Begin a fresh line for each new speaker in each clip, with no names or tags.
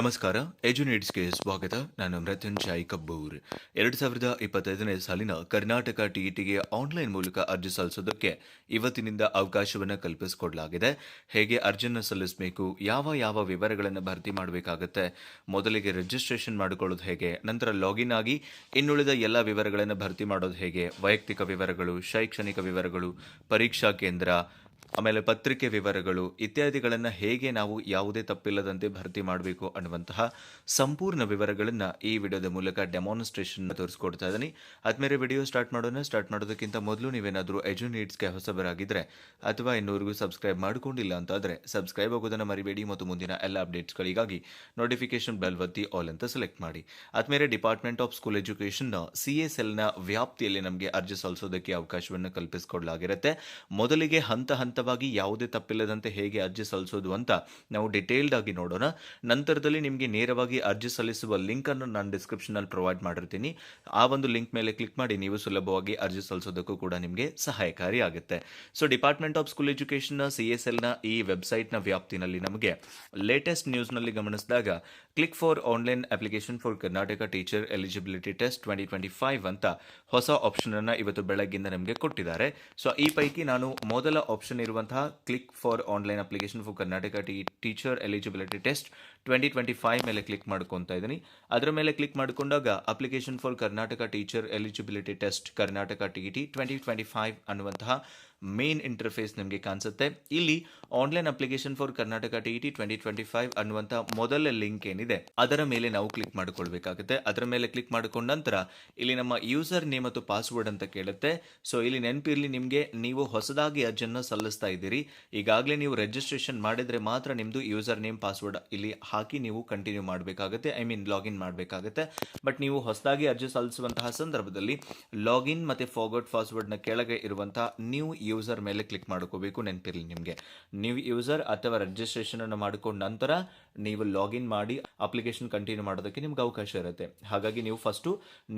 ನಮಸ್ಕಾರ ಎಜುನೇಟ್ಸ್ಗೆ ಸ್ವಾಗತ. ನಾನು ಮೃತ್ಯುಂಜಯ್ ಕಬ್ಬೂರ್. ಎರಡು ಸಾವಿರದ ಇಪ್ಪತ್ತೈದನೇ ಸಾಲಿನ ಕರ್ನಾಟಕ ಟಿಇಟಿಗೆ ಆನ್ಲೈನ್ ಮೂಲಕ ಅರ್ಜಿ ಸಲ್ಲಿಸೋದಕ್ಕೆ ಇವತ್ತಿನಿಂದ ಅವಕಾಶವನ್ನು ಕಲ್ಪಿಸಿಕೊಡಲಾಗಿದೆ. ಹೇಗೆ ಅರ್ಜಿಯನ್ನು ಸಲ್ಲಿಸಬೇಕು, ಯಾವ ಯಾವ ವಿವರಗಳನ್ನು ಭರ್ತಿ ಮಾಡಬೇಕಾಗುತ್ತೆ, ಮೊದಲಿಗೆ ರಿಜಿಸ್ಟ್ರೇಷನ್ ಮಾಡಿಕೊಳ್ಳೋದು ಹೇಗೆ, ನಂತರ ಲಾಗಿನ್ ಆಗಿ ಇನ್ನುಳಿದ ಎಲ್ಲ ವಿವರಗಳನ್ನು ಭರ್ತಿ ಮಾಡೋದು ಹೇಗೆ, ವೈಯಕ್ತಿಕ ವಿವರಗಳು, ಶೈಕ್ಷಣಿಕ ವಿವರಗಳು, ಪರೀಕ್ಷಾ ಕೇಂದ್ರ ಆಮೇಲೆ ಪತ್ರಿಕೆ ವಿವರಗಳು ಇತ್ಯಾದಿಗಳನ್ನು ಹೇಗೆ ನಾವು ಯಾವುದೇ ತಪ್ಪಿಲ್ಲದಂತೆ ಭರ್ತಿ ಮಾಡಬೇಕು ಅನ್ನುವಂತಹ ಸಂಪೂರ್ಣ ವಿವರಗಳನ್ನು ಈ ವಿಡಿಯೋದ ಮೂಲಕ ಡೆಮಾನ್ಸ್ಟ್ರೇಷನ್ ತೋರಿಸ್ಕೊಡ್ತಾ ಇದ್ದೀನಿ. ಆದ್ಮೇಲೆ ವಿಡಿಯೋ ಸ್ಟಾರ್ಟ್ ಮಾಡೋಣ. ಸ್ಟಾರ್ಟ್ ಮಾಡೋದಕ್ಕಿಂತ ಮೊದಲು ನೀವೇನಾದರೂ ಎಜು ನೀಡ್ಸ್ಗೆ ಹೊಸಬರಾಗಿದ್ದರೆ ಅಥವಾ ಇನ್ನೂರಿಗೂ ಸಬ್ಸ್ಕ್ರೈಬ್ ಮಾಡಿಕೊಂಡಿಲ್ಲ ಅಂತಾದರೆ ಸಬ್ಸ್ಕ್ರೈಬ್ ಆಗೋದನ್ನು ಮರಿಬೇಡಿ ಮತ್ತು ಮುಂದಿನ ಎಲ್ಲ ಅಪ್ಡೇಟ್ಸ್ಗಳಿಗಾಗಿ ನೋಟಿಫಿಕೇಶನ್ ಬೆಲ್ ಒತ್ತಿ ಆಲ್ ಅಂತ ಸೆಲೆಕ್ಟ್ ಮಾಡಿ. ಆದ್ಮೇಲೆ department of school education C S ಎಲ್ನ ವ್ಯಾಪ್ತಿಯಲ್ಲಿ ನಮಗೆ ಅರ್ಜಿ ಸಲ್ಲಿಸೋದಕ್ಕೆ ಅವಕಾಶವನ್ನು ಕಲ್ಪಿಸಿಕೊಡಲಾಗಿರುತ್ತೆ. ಮೊದಲಿಗೆ ಹಂತ ಹಂತ ಹಂತವಾಗಿ ಯಾವುದೇ ತಪ್ಪಿಲ್ಲದಂತೆ ಹೇಗೆ ಅರ್ಜಿ ಸಲ್ಲಿಸೋದು ಅಂತ ನಾವು ಡಿಟೇಲ್ಡ್ ಆಗಿ ನೋಡೋಣ. ನಂತರದಲ್ಲಿ ನಿಮಗೆ ನೇರವಾಗಿ ಅರ್ಜಿ ಸಲ್ಲಿಸುವ ಲಿಂಕ್ ಅನ್ನು ನಾನು ಡಿಸ್ಕ್ರಿಪ್ಷನ್ ಅಲ್ಲಿ ಪ್ರೊವೈಡ್ ಮಾಡಿರ್ತೀನಿ. ಆ ಒಂದು ಲಿಂಕ್ ಮೇಲೆ ಕ್ಲಿಕ್ ಮಾಡಿ ನೀವು ಸುಲಭವಾಗಿ ಅರ್ಜಿ ಸಲ್ಲಿಸೋದಕ್ಕೂ ಕೂಡ ನಿಮಗೆ ಸಹಾಯಕಾರಿ ಆಗುತ್ತೆ. So department of school education C S ಎಲ್ನ ಈ ವೆಬ್ಸೈಟ್ನ ವ್ಯಾಪ್ತಿನಲ್ಲಿ ನಮಗೆ ಲೇಟೆಸ್ಟ್ ನ್ಯೂಸ್ನಲ್ಲಿ ಗಮನಿಸಿದಾಗ click for online application for Karnataka teacher eligibility test twenty twenty five ಅಂತ ಹೊಸ ಆಪ್ಷನ್ ಅನ್ನ ಇವತ್ತು ಬೆಳಗ್ಗಿಂದ ನಮಗೆ ಕೊಟ್ಟಿದ್ದಾರೆ. ಸೊ ಈ ಪೈಕಿ ನಾನು ಮೊದಲ ಆಪ್ಷನ್ ಇರುವಂತಹ click for online application for Karnataka T teacher eligibility test twenty twenty five ಮೇಲೆ ಕ್ಲಿಕ್ ಮಾಡ್ಕೊತಾ ಇದ್ದೀನಿ. ಅದರ ಮೇಲೆ ಕ್ಲಿಕ್ ಮಾಡಿಕೊಂಡಾಗ application for Karnataka teacher eligibility test Karnataka T T twenty twenty five ಅನ್ನುವಂತಹ ಮೇನ್ ಇಂಟರ್ಫೇಸ್ ನಿಮಗೆ ಕಾಣಿಸುತ್ತೆ. ಇಲ್ಲಿ online application for Karnataka T T twenty twenty five ಅನ್ನುವಂಥ ಮೊದಲ ಲಿಂಕ್ ಏನಿದೆ, ಅದರ ಮೇಲೆ ನಾವು ಕ್ಲಿಕ್ ಮಾಡಿಕೊಳ್ಬೇಕಾಗುತ್ತೆ. ಅದರ ಮೇಲೆ ಕ್ಲಿಕ್ ಮಾಡಿಕೊಂಡ ನಂತರ ಇಲ್ಲಿ ನಮ್ಮ ಯೂಸರ್ ನೇಮ್ ಮತ್ತು ಪಾಸ್ವರ್ಡ್ ಅಂತ ಕೇಳುತ್ತೆ. ಸೊ ಇಲ್ಲಿ ನೆನಪಿರಲಿ ನಿಮಗೆ, ನೀವು ಹೊಸದಾಗಿ ಅರ್ಜಿಯನ್ನು ಸಲ್ಲಿಸ್ತಾ ಇದ್ದೀರಿ. ಈಗಾಗಲೇ ನೀವು ರಿಜಿಸ್ಟ್ರೇಷನ್ ಮಾಡಿದರೆ ಮಾತ್ರ ನಿಮ್ಮದು ಯೂಸರ್ ನೇಮ್ ಪಾಸ್ವರ್ಡ್ ಇಲ್ಲಿ ಹಾಕಿ ನೀವು ಕಂಟಿನ್ಯೂ ಮಾಡಬೇಕಾಗುತ್ತೆ. ಐ ಮೀನ್ ಲಾಗಿನ್ ಮಾಡಬೇಕಾಗುತ್ತೆ. ಬಟ್ ನೀವು ಹೊಸದಾಗಿ ಅರ್ಜಿ ಸಲ್ಲಿಸುವಂತಹ ಸಂದರ್ಭದಲ್ಲಿ ಲಾಗಿನ್ ಮತ್ತು ಫಾರ್ವರ್ಡ್ ಪಾಸ್ವರ್ಡ್ನ ಕೆಳಗೆ ಇರುವಂತಹ ನ್ಯೂ ಯೂಸರ್ ಮೇಲೆ ಕ್ಲಿಕ್ ಮಾಡ್ಕೋಬೇಕು, ನೆನಪಿರಲಿ ನಿಮಗೆ. ನೀವು ಯೂಸರ್ ಅಥವಾ ರಿಜಿಸ್ಟ್ರೇಷನ್ ಅನ್ನು ಮಾಡಿಕೊಂಡ ನಂತರ ನೀವು ಲಾಗಿನ್ ಮಾಡಿ ಅಪ್ಲಿಕೇಶನ್ ಕಂಟಿನ್ಯೂ ಮಾಡೋದಕ್ಕೆ ನಿಮ್ಗೆ ಅವಕಾಶ ಇರುತ್ತೆ. ಹಾಗಾಗಿ ನೀವು ಫಸ್ಟು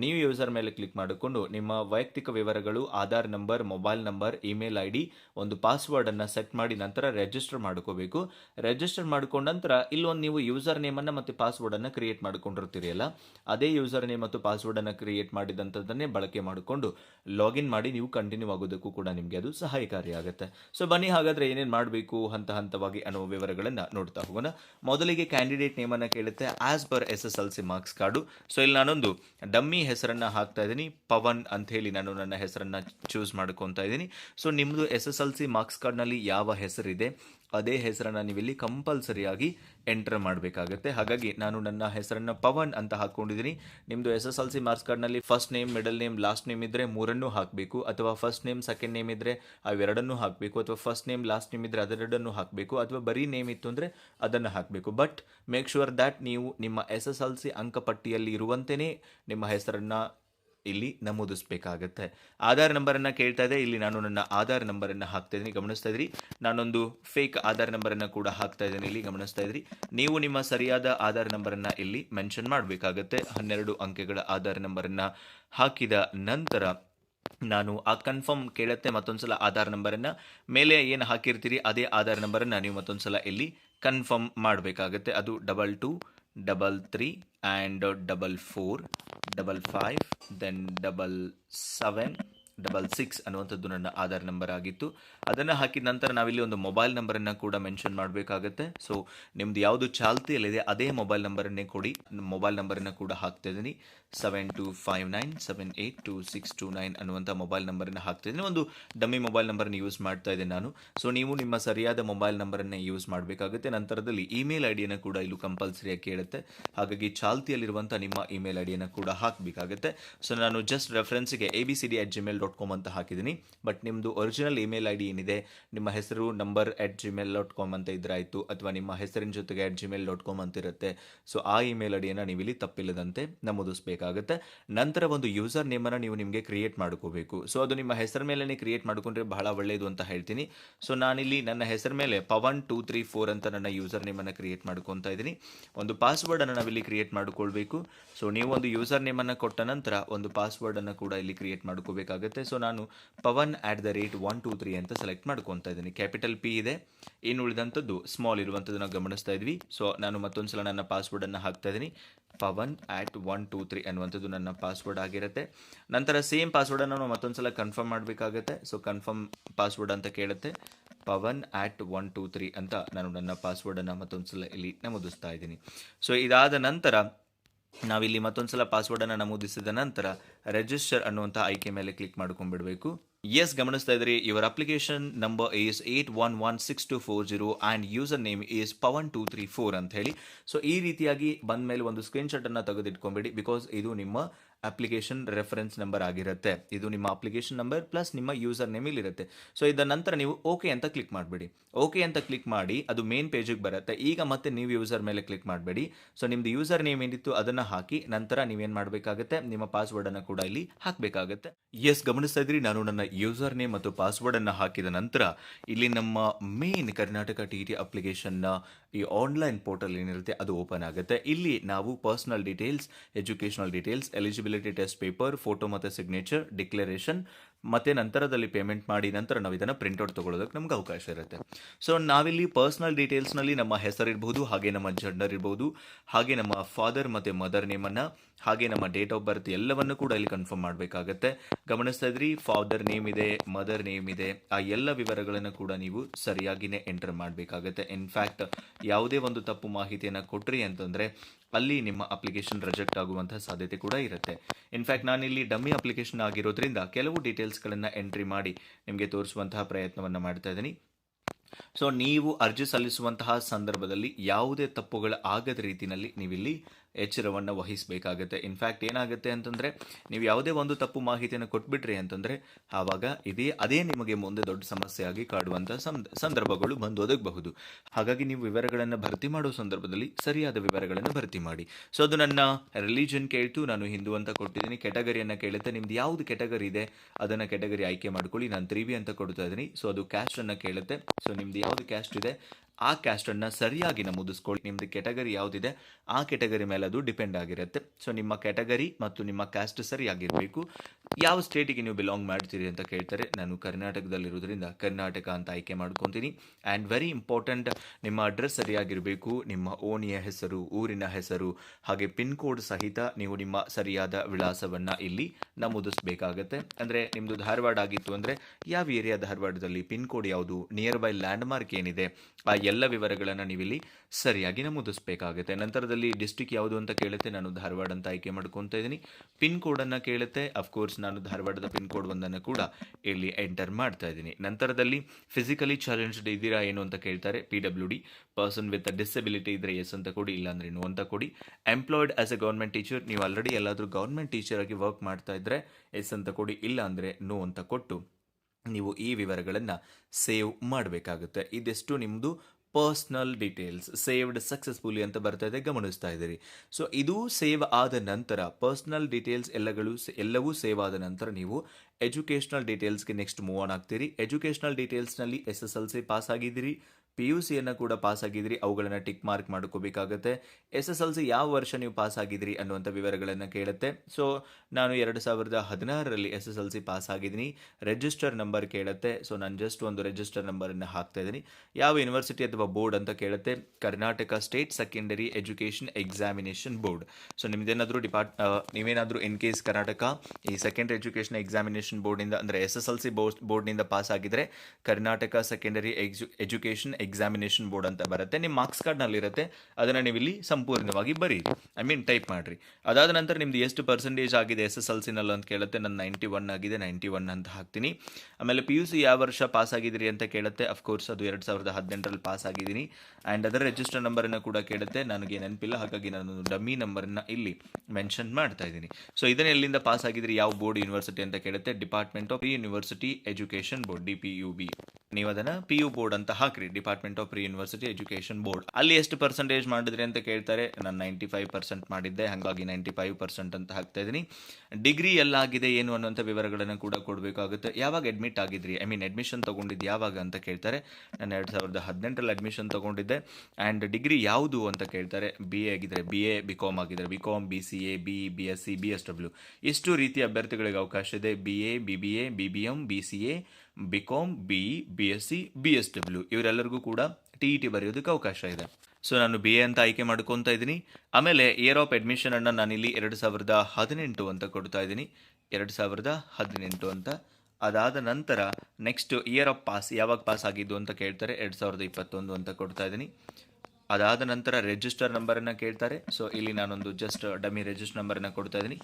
ನೀವು ಯೂಸರ್ ಮೇಲೆ ಕ್ಲಿಕ್ ಮಾಡಿಕೊಂಡು ನಿಮ್ಮ ವೈಯಕ್ತಿಕ ವಿವರಗಳು, Aadhaar number mobile number email I D ಒಂದು ಪಾಸ್ವರ್ಡ್ ಅನ್ನ ಸೆಟ್ ಮಾಡಿ ನಂತರ ರಿಜಿಸ್ಟರ್ ಮಾಡ್ಕೋಬೇಕು. ರಿಜಿಸ್ಟರ್ ಮಾಡ್ಕೊಂಡ ನಂತರ ಇಲ್ಲೊಂದು ನೀವು ಯೂಸರ್ ನೇಮನ್ನು ಮತ್ತು ಪಾಸ್ವರ್ಡ್ ಅನ್ನು ಕ್ರಿಯೇಟ್ ಮಾಡ್ಕೊಂಡಿರ್ತೀರಿ ಅಲ್ಲ? ಅದೇ ಯೂಸರ್ ನೇಮ್ ಮತ್ತು ಪಾಸ್ವರ್ಡ್ ಅನ್ನು ಕ್ರಿಯೇಟ್ ಮಾಡಿದಂಥದ್ದನ್ನೇ ಬಳಕೆ ಮಾಡಿಕೊಂಡು ಲಾಗಿನ್ ಮಾಡಿ ನೀವು ಕಂಟಿನ್ಯೂ ಆಗೋದಕ್ಕೂ ಕೂಡ ನಿಮಗೆ ಅದು ಸಹಾಯಕಾರಿಯಾಗುತ್ತೆ ಸೊ ಬನ್ನಿ ಹಾಗಾದರೆ ಏನೇನು ಮಾಡಬೇಕು ಹಂತ ಹಂತವಾಗಿ ಅನ್ನೋ ವಿವರಗಳನ್ನು ನೋಡ್ತಾ ಹೋಗೋಣ. ಮೊದಲಿಗೆ ಕ್ಯಾಂಡಿಡೇಟ್ ನೇಮನ್ನು ಕೇಳುತ್ತೆ. As per S S L C marks card so ಇಲ್ಲಿ ನಾನೊಂದು ಡಮ್ಮಿ ಹೆಸರನ್ನು ಹಾಕ್ತಾ ಇದ್ದೀನಿ. ಪವನ್ ಅಂತ ಹೇಳಿ ನಾನು ನನ್ನ ಹೆಸರನ್ನು ಚೂಸ್ ಮಾಡ್ಕೊತಾ ಇದ್ದೀನಿ. ಸೊ ನಿಮ್ಮದು S S L C marks ಕಾರ್ಡ್ನಲ್ಲಿ ಯಾವ ಹೆಸರಿದೆ? ಅದೇ ಹೆಸರನ್ನು ನೀವಿಲ್ಲಿ ಕಂಪಲ್ಸರಿಯಾಗಿ ಎಂಟರ್ ಮಾಡಬೇಕಾಗುತ್ತೆ. ಹಾಗಾಗಿ ನಾನು ನನ್ನ ಹೆಸರನ್ನು ಪವನ್ ಅಂತ ಹಾಕೊಂಡಿದ್ದೀನಿ. ನಿಮ್ಮದು S S L C marks ಕಾರ್ಡ್ನಲ್ಲಿ first name middle name last name ಇದ್ದರೆ ಮೂರನ್ನೂ ಹಾಕಬೇಕು. ಅಥವಾ ಫಸ್ಟ್ ನೇಮ್ ಸೆಕೆಂಡ್ ನೇಮ್ ಇದ್ದರೆ ಅವೆರಡನ್ನೂ ಹಾಕಬೇಕು. ಅಥವಾ ಫಸ್ಟ್ ನೇಮ್ ಲಾಸ್ಟ್ ನೇಮ್ ಇದ್ದರೆ ಅದೆರಡನ್ನೂ ಹಾಕಬೇಕು. ಅಥವಾ ಬರೀ ನೇಮ್ ಇತ್ತು ಅಂದರೆ ಅದನ್ನು ಹಾಕಬೇಕು. ಬಟ್ ಮೇಕ್ ಶೂರ್ ದ್ಯಾಟ್ ನೀವು ನಿಮ್ಮ ಎಸ್ ಎಸ್ ಎಲ್ ಸಿ ಅಂಕಪಟ್ಟಿಯಲ್ಲಿ ಇರುವಂತೆಯೇ ನಿಮ್ಮ ಹೆಸರನ್ನು ಇಲ್ಲಿ ನಮೂದಿಸಬೇಕಾಗತ್ತೆ. ಆಧಾರ್ ನಂಬರನ್ನು ಕೇಳ್ತಾ ಇದೆ ಇಲ್ಲಿ ನಾನು ನನ್ನ ಆಧಾರ್ ನಂಬರನ್ನು ಹಾಕ್ತಾ ಇದ್ದೀನಿ. ಗಮನಿಸ್ತಾ ಇದ್ರಿ? ನಾನೊಂದು ಫೇಕ್ ಆಧಾರ್ ನಂಬರನ್ನು ಕೂಡ ಹಾಕ್ತಾ ಇದ್ದೀನಿ ಇಲ್ಲಿ. ಗಮನಿಸ್ತಾ ಇದ್ರಿ? ನೀವು ನಿಮ್ಮ ಸರಿಯಾದ ಆಧಾರ್ ನಂಬರನ್ನು ಇಲ್ಲಿ ಮೆನ್ಷನ್ ಮಾಡಬೇಕಾಗತ್ತೆ. ಹನ್ನೆರಡು ಅಂಕೆಗಳ ಆಧಾರ್ ನಂಬರನ್ನು ಹಾಕಿದ ನಂತರ ನಾನು ಆ ಕನ್ಫರ್ಮ್ ಕೇಳುತ್ತೆ ಮತ್ತೊಂದ್ಸಲ ಆಧಾರ್ ನಂಬರನ್ನು. ಮೇಲೆ ಏನು ಹಾಕಿರ್ತೀರಿ ಅದೇ ಆಧಾರ್ ನಂಬರನ್ನು ನೀವು ಮತ್ತೊಂದ್ಸಲ ಇಲ್ಲಿ ಕನ್ಫರ್ಮ್ ಮಾಡಬೇಕಾಗತ್ತೆ. ಅದು double two double three and double four double five then double seven double six ಅನ್ನುವಂಥದ್ದು ನನ್ನ ಆಧಾರ್ ನಂಬರ್ ಆಗಿತ್ತು. ಅದನ್ನು ಹಾಕಿದ ನಂತರ ನಾವಿಲ್ಲಿ ಒಂದು ಮೊಬೈಲ್ ನಂಬರನ್ನು ಕೂಡ ಮೆನ್ಷನ್ ಮಾಡಬೇಕಾಗತ್ತೆ. ಸೊ ನಿಮ್ದು ಯಾವುದು ಚಾಲ್ತಿಯಲ್ಲಿದೆ ಅದೇ ಮೊಬೈಲ್ ನಂಬರನ್ನೇ ಕೊಡಿ. ಮೊಬೈಲ್ ನಂಬರನ್ನು ಕೂಡ ಹಾಕ್ತಾ ಇದ್ದೀನಿ. Seven two five nine seven eight two six two nine ಅನ್ನುವಂಥ ಮೊಬೈಲ್ ನಂಬರನ್ನು ಹಾಕ್ತಾ ಇದ್ದೀನಿ. ಒಂದು ಡಮ್ಮಿ ಮೊಬೈಲ್ ನಂಬರನ್ನು ಯೂಸ್ ಮಾಡ್ತಾ ಇದ್ದೀನಿ ನಾನು. ಸೊ ನೀವು ನಿಮ್ಮ ಸರಿಯಾದ ಮೊಬೈಲ್ ನಂಬರನ್ನೇ ಯೂಸ್ ಮಾಡಬೇಕಾಗುತ್ತೆ. ನಂತರದಲ್ಲಿ ಇಮೇಲ್ ಐ ಡಿಯನ್ನು ಕೂಡ ಇಲ್ಲೂ ಕಂಪಲ್ಸರಿಯಾಗಿ ಕೇಳುತ್ತೆ. ಹಾಗಾಗಿ ಚಾಲ್ತಿಯಲ್ಲಿರುವಂಥ ನಿಮ್ಮ ಇಮೇಲ್ ಐ ಡಿಯನ್ನು ಕೂಡ ಹಾಕಬೇಕಾಗುತ್ತೆ. ಸೊ ನಾನು just ರೆಫರೆನ್ಸ್ಗೆ A B C D at Gmail dot com ಅಂತ ಹಾಕಿದ್ದೀನಿ. ಬಟ್ ನಿಮ್ಮದು ಒರಿಜಿನಲ್ ಇಮೇಲ್ ಐ ಡಿ ಏನಿದೆ? ನಿಮ್ಮ ಹೆಸರು number at Gmail dot com ಅಂತ ಇದ್ರಾಯಿತು, ಅಥವಾ ನಿಮ್ಮ ಹೆಸರಿನ ಜೊತೆಗೆ ಅಟ್ ಜಿಮೇಲ್ ಡಾಟ್ ಕಾಮ್ ಅಂತ ಇರುತ್ತೆ. ಸೊ ಆ ಇಮೇಲ್ ಐಡಿಯನ್ನು ನೀವು ಇಲ್ಲಿ ತಪ್ಪಿಲ್ಲದಂತೆ ನಮೂದಿಸಬೇಕಾಗುತ್ತೆ. ನಂತರ ಒಂದು ಯೂಸರ್ ನೇಮನ್ನು ನೀವು ನಿಮಗೆ ಕ್ರಿಯೇಟ್ ಮಾಡ್ಕೋಬೇಕು. ಸೊ ಅದು ನಿಮ್ಮ ಹೆಸರ ಮೇಲೆ ಕ್ರಿಯೇಟ್ ಮಾಡ್ಕೊಂಡ್ರೆ ಬಹಳ ಒಳ್ಳೆಯದು ಅಂತ ಹೇಳ್ತೀನಿ. ಸೊ ನಾನಿಲ್ಲಿ ನನ್ನ ಹೆಸರ ಮೇಲೆ ಪವನ್ ಟೂ ತ್ರೀ ಫೋರ್ ಅಂತ ನನ್ನ ಯೂಸರ್ ನೇಮನ್ನು ಕ್ರಿಯೇಟ್ ಮಾಡ್ಕೊತಾ ಇದ್ದೀನಿ. ಒಂದು ಪಾಸ್ವರ್ಡನ್ನು ನಾವಿಲ್ಲಿ ಕ್ರಿಯೇಟ್ ಮಾಡ್ಕೊಳ್ಬೇಕು. ಸೊ ನೀವು ಒಂದು ಯೂಸರ್ ನೇಮನ್ನು ಕೊಟ್ಟ ನಂತರ ಒಂದು ಪಾಸ್ವರ್ಡನ್ನು ಕೂಡ ಇಲ್ಲಿ ಕ್ರಿಯೇಟ್ ಮಾಡ್ಕೋಬೇಕಾಗುತ್ತೆ. ಆಗಿರುತ್ತೆ ಸೊ ನಾನು Pavan at the rate one two three ಅಂತ ಸೆಲೆಕ್ಟ್ ಮಾಡ್ಕೊತಾ ಇದ್ದೀನಿ. ಕ್ಯಾಪಿಟಲ್ ಪಿ ಇದೆ. ಏನು ಉಳಿದಂಥದ್ದು ಸ್ಮಾಲ್ ಇರುವಂಥದ್ದು ನಾವು ಗಮನಿಸ್ತಾ ಇದ್ವಿ. ಸೊ ನಾನು ಮತ್ತೊಂದು ಸಲ ನನ್ನ ಪಾಸ್ವರ್ಡನ್ನು ಹಾಕ್ತಾ ಇದ್ದೀನಿ. Pavan at one two three ಅನ್ನುವಂಥದ್ದು ನನ್ನ ಪಾಸ್ವರ್ಡ್ ಆಗಿರುತ್ತೆ. ನಂತರ ಸೇಮ್ ಪಾಸ್ವರ್ಡನ್ನು ನಾವು ಮತ್ತೊಂದು ಸಲ ಕನ್ಫರ್ಮ್ ಮಾಡಬೇಕಾಗುತ್ತೆ. ಸೊ ಕನ್ಫರ್ಮ್ ಪಾಸ್ವರ್ಡ್ ಅಂತ ಕೇಳುತ್ತೆ. Pavan at one two three ಅಂತ ನಾನು ನನ್ನ ಪಾಸ್ವರ್ಡನ್ನು ಮತ್ತೊಂದು ಸಲ ಇಲ್ಲಿ ನಮೂದಿಸ್ತಾ ಇದ್ದೀನಿ. ಸೊ ಇದಾದ ನಂತರ ನಾವಿಲ್ಲಿ ಮತ್ತೊಂದು ಸಲ ಪಾಸ್ವರ್ಡನ್ನು ನಮೂದಿಸಿದ ನಂತರ ರಿಜಿಸ್ಟರ್ ಅನ್ನುವಂಥ ಆಯ್ಕೆ ಮೇಲೆ ಕ್ಲಿಕ್ ಮಾಡ್ಕೊಂಡ್ಬಿಡಬೇಕು. ಎಸ್ ಗಮನಿಸ್ತಾ ಇದ್ರಿ ಇವರ್ application number is eight one one six two four zero and user name is Pavan two three four ಅಂತ ಹೇಳಿ. ಸೊ ಈ ರೀತಿಯಾಗಿ ಬಂದ ಮೇಲೆ ಒಂದು ಸ್ಕ್ರೀನ್ಶಾಟನ್ನು ತೆಗೆದಿಟ್ಕೊಂಬಿಡಿ ಬಿಕಾಸ್ ಇದು ನಿಮ್ಮ ಅಪ್ಲಿಕೇಶನ್ ರೆಫರೆನ್ಸ್ ನಂಬರ್ ಆಗಿರುತ್ತೆ. ಇದು ನಿಮ್ಮ ಅಪ್ಲಿಕೇಶನ್ ನಂಬರ್ ಪ್ಲಸ್ ನಿಮ್ಮ ಯೂಸರ್ ನೇಮ್ ಇಲ್ಲಿರುತ್ತೆ. ಸೊ ಇದರ ನಂತರ ನೀವು ಓಕೆ ಅಂತ ಕ್ಲಿಕ್ ಮಾಡಬೇಡಿ. ಓಕೆ ಅಂತ ಕ್ಲಿಕ್ ಮಾಡಿ ಅದು ಮೇನ್ ಪೇಜಿಗೆ ಬರುತ್ತೆ. ಈಗ ಮತ್ತೆ ನೀವು ಯೂಸರ್ ಮೇಲೆ ಕ್ಲಿಕ್ ಮಾಡಬೇಡಿ. ಸೊ ನಿಮ್ದು ಯೂಸರ್ ನೇಮ್ ಏನಿತ್ತು ಅದನ್ನು ಹಾಕಿ ನಂತರ ನೀವೇನು ಮಾಡಬೇಕಾಗುತ್ತೆ? ನಿಮ್ಮ ಪಾಸ್ವರ್ಡನ್ನು ಕೂಡ ಇಲ್ಲಿ ಹಾಕಬೇಕಾಗುತ್ತೆ. ಎಸ್, ಗಮನಿಸ್ತಾ ಇದ್ರಿ, ನಾನು ನನ್ನ ಯೂಸರ್ ನೇಮ್ ಮತ್ತು ಪಾಸ್ವರ್ಡನ್ನು ಹಾಕಿದ ನಂತರ ಇಲ್ಲಿ ನಮ್ಮ ಮೇನ್ ಕರ್ನಾಟಕ ಟಿ ಟಿ ಅಪ್ಲಿಕೇಶನ್ನ ಈ ಆನ್ಲೈನ್ ಪೋರ್ಟಲ್ ಏನಿರುತ್ತೆ ಅದು ಓಪನ್ ಆಗುತ್ತೆ. ಇಲ್ಲಿ ನಾವು personal details educational details eligibility test paper photo ಮತ್ತು ಸಿಗ್ನೇಚರ್ ಡಿಕ್ಲರೇಷನ್ ಮತ್ತೆ ನಂತರದಲ್ಲಿ ಪೇಮೆಂಟ್ ಮಾಡಿ ನಂತರ ನಾವು ಇದನ್ನು ಪ್ರಿಂಟ್ಔಟ್ ತಗೊಳ್ಳೋದಕ್ಕೆ ನಮ್ಗೆ ಅವಕಾಶ ಇರುತ್ತೆ. ಸೊ ನಾವಿಲ್ಲಿ ಪರ್ಸನಲ್ ಡೀಟೇಲ್ಸ್ನಲ್ಲಿ ನಮ್ಮ ಹೆಸರಿರ್ಬೋದು, ಹಾಗೆ ನಮ್ಮ ಜೆಂಡರ್ ಇರ್ಬೋದು, ಹಾಗೆ ನಮ್ಮ ಫಾದರ್ ಮತ್ತು ಮದರ್ ನೇಮನ್ನು ಹಾಗೆ ನಮ್ಮ ಡೇಟ್ ಆಫ್ ಬರ್ತ್ ಎಲ್ಲವನ್ನು ಕೂಡ ಇಲ್ಲಿ ಕನ್ಫರ್ಮ್ ಮಾಡಬೇಕಾಗತ್ತೆ. ಗಮನಿಸ್ತಾ ಇದ್ರಿ ಫಾದರ್ ನೇಮ್ ಇದೆ ಮದರ್ ನೇಮ್ ಇದೆ, ಆ ಎಲ್ಲ ವಿವರಗಳನ್ನು ಕೂಡ ನೀವು ಸರಿಯಾಗಿನೇ ಎಂಟರ್ ಮಾಡಬೇಕಾಗತ್ತೆ. ಇನ್ಫ್ಯಾಕ್ಟ್ ಯಾವುದೇ ಒಂದು ತಪ್ಪು ಮಾಹಿತಿಯನ್ನು ಕೊಟ್ರಿ ಅಂತಂದರೆ ಅಲ್ಲಿ ನಿಮ್ಮ ಅಪ್ಲಿಕೇಶನ್ ರಿಜೆಕ್ಟ್ ಆಗುವಂತಹ ಸಾಧ್ಯತೆ ಕೂಡ ಇರುತ್ತೆ. ಇನ್ಫ್ಯಾಕ್ಟ್ ನಾನಿಲ್ಲಿ ಡಮ್ಮಿ ಅಪ್ಲಿಕೇಶನ್ ಆಗಿರೋದ್ರಿಂದ ಕೆಲವು ಡೀಟೇಲ್ಸ್ಗಳನ್ನು ಎಂಟ್ರಿ ಮಾಡಿ ನಿಮಗೆ ತೋರಿಸುವಂತಹ ಪ್ರಯತ್ನವನ್ನು ಮಾಡ್ತಾ ಇದ್ದೀನಿ. ಸೊ ನೀವು ಅರ್ಜಿ ಸಲ್ಲಿಸುವಂತಹ ಸಂದರ್ಭದಲ್ಲಿ ಯಾವುದೇ ತಪ್ಪುಗಳು ಆಗದ ರೀತಿಯಲ್ಲಿ ನೀವಿಲ್ಲಿ ಎಚ್ಚರವನ್ನು ವಹಿಸಬೇಕಾಗುತ್ತೆ. ಇನ್ಫ್ಯಾಕ್ಟ್ ಏನಾಗುತ್ತೆ ಅಂತಂದರೆ, ನೀವು ಯಾವುದೇ ಒಂದು ತಪ್ಪು ಮಾಹಿತಿಯನ್ನು ಕೊಟ್ಬಿಟ್ರಿ ಅಂತಂದರೆ, ಆವಾಗ ಇದೇ, ಅದೇ ನಿಮಗೆ ಮುಂದೆ ದೊಡ್ಡ ಸಮಸ್ಯೆಯಾಗಿ ಕಾಡುವಂಥ ಸಂದರ್ಭಗಳು ಬಂದು ಒದಗಬಹುದು. ಹಾಗಾಗಿ ನೀವು ವಿವರಗಳನ್ನು ಭರ್ತಿ ಮಾಡೋ ಸಂದರ್ಭದಲ್ಲಿ ಸರಿಯಾದ ವಿವರಗಳನ್ನು ಭರ್ತಿ ಮಾಡಿ. ಸೊ ಅದು ನನ್ನ ರಿಲಿಜನ್ ಕೇಳ್ತು, ನಾನು ಹಿಂದೂ ಅಂತ ಕೊಟ್ಟಿದ್ದೀನಿ ಕೆಟಗರಿಯನ್ನು ಕೇಳುತ್ತೆ, ನಿಮ್ದು ಯಾವುದು ಕೆಟಗರಿ ಇದೆ, ಅದನ್ನು ಕೆಟಗರಿ ಆಯ್ಕೆ ಮಾಡ್ಕೊಳ್ಳಿ, ನಾನು ತ್ರೀ ಬಿ ಅಂತ ಕೊಡ್ತಾ ಇದ್ದೀನಿ. ಸೊ ಅದು ಕ್ಯಾಸ್ಟನ್ನು ಕೇಳುತ್ತೆ. ಸೊ ನಿಮ್ದು ಯಾವುದು ಕ್ಯಾಸ್ಟ್ ಇದೆ ಆ ಕ್ಯಾಸ್ಟನ್ನು ಸರಿಯಾಗಿ ನಮೂದಿಸ್ಕೊಳ್ಳಿ. ನಿಮ್ಮದು ಕೆಟಗರಿ ಯಾವುದಿದೆ, ಆ ಕೆಟಗರಿ ಮೇಲೆ ಅದು ಡಿಪೆಂಡ್ ಆಗಿರುತ್ತೆ. ಸೊ ನಿಮ್ಮ ಕೆಟಗರಿ ಮತ್ತು ನಿಮ್ಮ ಕ್ಯಾಸ್ಟ್ ಸರಿಯಾಗಿರಬೇಕು. ಯಾವ ಸ್ಟೇಟಿಗೆ ನೀವು ಬಿಲಾಂಗ್ ಮಾಡ್ತೀರಿ ಅಂತ ಕೇಳ್ತಾರೆ. ನಾನು ಕರ್ನಾಟಕದಲ್ಲಿರೋದ್ರಿಂದ ಕರ್ನಾಟಕ ಅಂತ ಆಯ್ಕೆ ಮಾಡ್ಕೊತೀನಿ. ಆ್ಯಂಡ್ ವೆರಿ ಇಂಪಾರ್ಟೆಂಟ್ ನಿಮ್ಮ ಅಡ್ರೆಸ್ ಸರಿಯಾಗಿರಬೇಕು. ನಿಮ್ಮ ಓಣಿಯ ಹೆಸರು, ಊರಿನ ಹೆಸರು, ಹಾಗೆ ಪಿನ್ ಕೋಡ್ ಸಹಿತ ನೀವು ನಿಮ್ಮ ಸರಿಯಾದ ವಿಳಾಸವನ್ನು ಇಲ್ಲಿ ನಮೂದಿಸಬೇಕಾಗತ್ತೆ. ಅಂದರೆ ನಿಮ್ಮದು ಧಾರವಾಡ ಆಗಿತ್ತು ಅಂದರೆ ಯಾವ ಏರಿಯಾ ಧಾರವಾಡದಲ್ಲಿ ಪಿನ್ ಕೋಡ್ ಯಾವುದು? ನಿಯರ್ ಬೈ ಲ್ಯಾಂಡ್ ಮಾರ್ಕ್ ಏನಿದೆ? ಆ ಎಲ್ಲ ವಿವರಗಳನ್ನು ನೀವಿಲ್ಲಿ ಸರಿಯಾಗಿ ನಮೂದಿಸಬೇಕಾಗುತ್ತೆ. ನಂತರದಲ್ಲಿ ಡಿಸ್ಟಿಕ್ ಯಾವುದು ಅಂತ ಕೇಳುತ್ತೆ, ನಾನು ಧಾರವಾಡ ಅಂತ ಆಯ್ಕೆ ಮಾಡ್ಕೊತಾ ಇದ್ದೀನಿ ಪಿನ್ ಕೋಡನ್ನು ಕೇಳುತ್ತೆ ಅಫ್ಕೋರ್ಸ್ ನಾನು ಧಾರವಾಡದ ಪಿನ್ ಕೋಡ್ ಒಂದನ್ನು ಕೂಡ ಇಲ್ಲಿ ಎಂಟರ್ ಮಾಡ್ತಾ ಇದ್ದೀನಿ ನಂತರದಲ್ಲಿ ಫಿಸಿಕಲಿ ಚಾಲೆಂಜ್ಡ್ ಇದ್ದೀರಾ ಏನು ಅಂತ ಕೇಳ್ತಾರೆ P W D person with disability ಇದ್ದರೆ ಎಸ್ ಅಂತ ಕೊಡಿ, ಇಲ್ಲಾಂದ್ರೆ ನೋ ಅಂತ ಕೊಡಿ. Employed as a government teacher ನೀವು ಆಲ್ರೆಡಿ ಎಲ್ಲಾದರೂ ಗೌರ್ಮೆಂಟ್ ಟೀಚರ್ ಆಗಿ ವರ್ಕ್ ಮಾಡ್ತಾ ಇದ್ದರೆ ಎಸ್ ಅಂತ ಕೊಡಿ ಇಲ್ಲ ನೋ ಅಂತ ಕೊಟ್ಟು ನೀವು ಈ ವಿವರಗಳನ್ನು ಸೇವ್ ಮಾಡಬೇಕಾಗುತ್ತೆ. ಇದೆಷ್ಟು ನಿಮ್ಮದು ಪರ್ಸ್ನಲ್ ಡೀಟೇಲ್ಸ್, ಸೇವ್ಡ್ ಸಕ್ಸಸ್ಫುಲಿ ಅಂತ ಬರ್ತಾ ಇದೆ, ಗಮನಿಸ್ತಾ ಇದ್ದೀರಿ. ಸೊ ಇದು ಸೇವ್ ಆದ ನಂತರ, ಪರ್ಸ್ನಲ್ ಡೀಟೇಲ್ಸ್ ಎಲ್ಲಗಳು ಎಲ್ಲವೂ ಸೇವ್ ಆದ ನಂತರ ನೀವು ಎಜುಕೇಷನಲ್ ಡೀಟೇಲ್ಸ್ಗೆ ನೆಕ್ಸ್ಟ್ ಮೂವ್ ಆನ್ ಆಗ್ತೀರಿ. Educational ಡೀಟೇಲ್ಸ್ನಲ್ಲಿ S S L C pass ಆಗಿದ್ದೀರಿ. ಪಿ ಯು ಸಿಯನ್ನು ಕೂಡ ಪಾಸ್ ಆಗಿದ್ರಿ ಅವುಗಳನ್ನು ಟಿಕ್ ಮಾರ್ಕ್ ಮಾಡ್ಕೋಬೇಕಾಗತ್ತೆ. ಎಸ್ ಎಸ್ ಎಲ್ ಸಿ ಯಾವ ವರ್ಷ ನೀವು ಪಾಸ್ ಆಗಿದ್ರಿ ಅನ್ನುವಂಥ ವಿವರಗಳನ್ನು ಕೇಳುತ್ತೆ. ಸೊ ನಾನು ಎರಡು ಸಾವಿರದ ಹದಿನಾರರಲ್ಲಿ S S L C pass ಆಗಿದ್ದೀನಿ. ರಿಜಿಸ್ಟರ್ ನಂಬರ್ ಕೇಳುತ್ತೆ. ಸೊ ನಾನು ಜಸ್ಟ್ ಒಂದು ರಿಜಿಸ್ಟರ್ ನಂಬರನ್ನು ಹಾಕ್ತಾ ಇದ್ದೀನಿ. ಯಾವ ಯೂನಿವರ್ಸಿಟಿ ಅಥವಾ ಬೋರ್ಡ್ ಅಂತ ಕೇಳುತ್ತೆ? Karnataka state secondary education examination board so ನಿಮ್ದೇನಾದರೂ depart ನೀವೇನಾದರೂ ಇನ್ ಕೇಸ್ ಕರ್ನಾಟಕ ಈ ಸೆಕೆಂಡರಿ ಎಜುಕೇಷನ್ ಎಕ್ಸಾಮಿನೇಷನ್ ಬೋರ್ಡಿಂದ ಅಂದರೆ S S L C board ಬೋರ್ಡ್ನಿಂದ pass ಆಗಿದ್ರೆ, ಕರ್ನಾಟಕ ಸೆಕೆಂಡರಿ ಎಜು ಎಜುಕೇಷನ್ ಎಕ್ಸಾಮಿನೇಷನ್ ಬೋರ್ಡ್ ಅಂತ ಬರುತ್ತೆ. ನಿಮ್ಮ ಮಾರ್ಕ್ಸ್ ಕಾರ್ಡ್ನಲ್ಲಿರುತ್ತೆ ಅದನ್ನು ನೀವು ಇಲ್ಲಿ ಸಂಪೂರ್ಣವಾಗಿ ಬರಿ ಐ ಮೀನ್ ಟೈಪ್ ಮಾಡಿರಿ. ಅದಾದ ನಂತರ ನಿಮ್ದು ಎಷ್ಟು ಪರ್ಸೆಂಟೇಜ್ ಆಗಿದೆ ಎಸ್ ಎಸ್ ಎಲ್ ಸಿನಲ್ಲಿ ಅಂತ ಕೇಳುತ್ತೆ. ನನ್ನ ನೈಂಟಿ ಒನ್ ಆಗಿದೆ ನೈಂಟಿ ಒನ್ ಅಂತ ಹಾಕ್ತೀನಿ. ಆಮೇಲೆ ಪಿ ಯು ಸಿ ಯಾವ ವರ್ಷ ಪಾಸ್ ಆಗಿದ್ದೀರಿ ಅಂತ ಕೇಳುತ್ತೆ. ಅಫ್ಕೋರ್ಸ್ ಅದು ಎರಡು ಸಾವಿರದ ಹದಿನೆಂಟರಲ್ಲಿ ಪಾಸ್ ಆಗಿದ್ದೀನಿ. ಆ್ಯಂಡ್ ಅದರ ರಿಜಿಸ್ಟರ್ ನಂಬರನ್ನು ಕೂಡ ಕೇಳುತ್ತೆ. ನನಗೆ ನೆನಪಿಲ್ಲ. ಹಾಗಾಗಿ ನಾನು ಡಮ್ಮಿ ನಂಬರನ್ನು ಇಲ್ಲಿ ಮೆನ್ಷನ್ ಮಾಡ್ತಾ ಇದ್ದೀನಿ. ಸೊ ಇದನ್ನು ಎಲ್ಲಿಂದ ಪಾಸ್ ಆಗಿದ್ರಿ ಯಾವ ಬೋರ್ಡ್ ಯೂನಿವರ್ಸಿಟಿ ಅಂತ ಕೇಳುತ್ತೆ. Department of university education board D P U B ನೀವು ಅದನ್ನ ಪಿ ಯು ಬೋರ್ಡ್ ಅಂತ ಹಾಕ್ರಿ department of pre university education board ಅಲ್ಲಿ ಎಷ್ಟು ಪರ್ಸೆಂಟೇಜ್ ಮಾಡಿದ್ರಿ ಅಂತ ಕೇಳ್ತಾರೆ. ನಾನು ನೈಂಟಿ ಫೈವ್ ಪರ್ಸೆಂಟ್ ಮಾಡಿದ್ದೆ, ಹಾಗಾಗಿ ನೈಂಟಿ ಫೈವ್ ಪರ್ಸೆಂಟ್ ಅಂತ ಹಾಕ್ತಾ ಇದ್ದೀನಿ ಡಿಗ್ರಿ ಎಲ್ಲಾಗಿದೆ, ಏನು ಅನ್ನುವಂಥ ವಿವರಗಳನ್ನು ಕೂಡ ಕೊಡಬೇಕಾಗುತ್ತೆ. ಯಾವಾಗ ಅಡ್ಮಿಟ್ ಆಗಿದ್ರಿ? ಐ ಮೀನ್ ಅಡ್ಮಿಷನ್ ತೊಗೊಂಡಿದ್ದು ಯಾವಾಗ ಅಂತ ಕೇಳ್ತಾರೆ. ನಾನು ಎರಡು ಸಾವಿರದ ಹದಿನೆಂಟರಲ್ಲಿ ಅಡ್ಮಿಷನ್ ತೊಗೊಂಡಿದ್ದೆ. ಆ್ಯಂಡ್ ಡಿಗ್ರಿ ಯಾವುದು ಅಂತ ಕೇಳ್ತಾರೆ. ಬಿ ಎ ಆಗಿದ್ದರೆ ಬಿ ಎ ಬಿ ಕಾಮ್ ಆಗಿದ್ದಾರೆ B com B C A B B S C B S W ಇಷ್ಟು ರೀತಿಯ ಅಭ್ಯರ್ಥಿಗಳಿಗೆ ಅವಕಾಶ ಇದೆ? B A B B A B B M B C A B com B E B S C B S W ಇವರೆಲ್ಲರಿಗೂ ಕೂಡ T E T ಬರೆಯೋದಕ್ಕೆ ಅವಕಾಶ ಇದೆ. ಸೊ ನಾನು ಬಿ ಎ ಅಂತ ಆಯ್ಕೆ ಮಾಡ್ಕೊತಾ ಇದ್ದೀನಿ. ಆಮೇಲೆ ಇಯರ್ ಆಫ್ ಅಡ್ಮಿಷನ್ ಅನ್ನು ನಾನಿಲ್ಲಿ ಎರಡು ಸಾವಿರದ ಹದಿನೆಂಟು ಅಂತ ಕೊಡ್ತಾ ಇದ್ದೀನಿ. ಎರಡು ಸಾವಿರದ ಹದಿನೆಂಟು ಅಂತ. ಅದಾದ ನಂತರ ನೆಕ್ಸ್ಟ್ ಇಯರ್ ಆಫ್ ಪಾಸ್ ಯಾವಾಗ ಪಾಸ್ ಆಗಿದ್ದು ಅಂತ ಕೇಳ್ತಾರೆ. ಎರಡು ಸಾವಿರದ ಇಪ್ಪತ್ತೊಂದು ಅಂತ ಕೊಡ್ತಾ ಇದ್ದೀನಿ. ಅದಾದ ನಂತರ ರಿಜಿಸ್ಟರ್ ನಂಬರನ್ನು ಕೇಳ್ತಾರೆ. ಸೊ ಇಲ್ಲಿ ನಾನೊಂದು ಜಸ್ಟ್ ಡಮ್ಮಿ ರಿಜಿಸ್ಟರ್ ನಂಬರನ್ನು ಕೊಡ್ತಾ ಇದ್ದೀನಿ.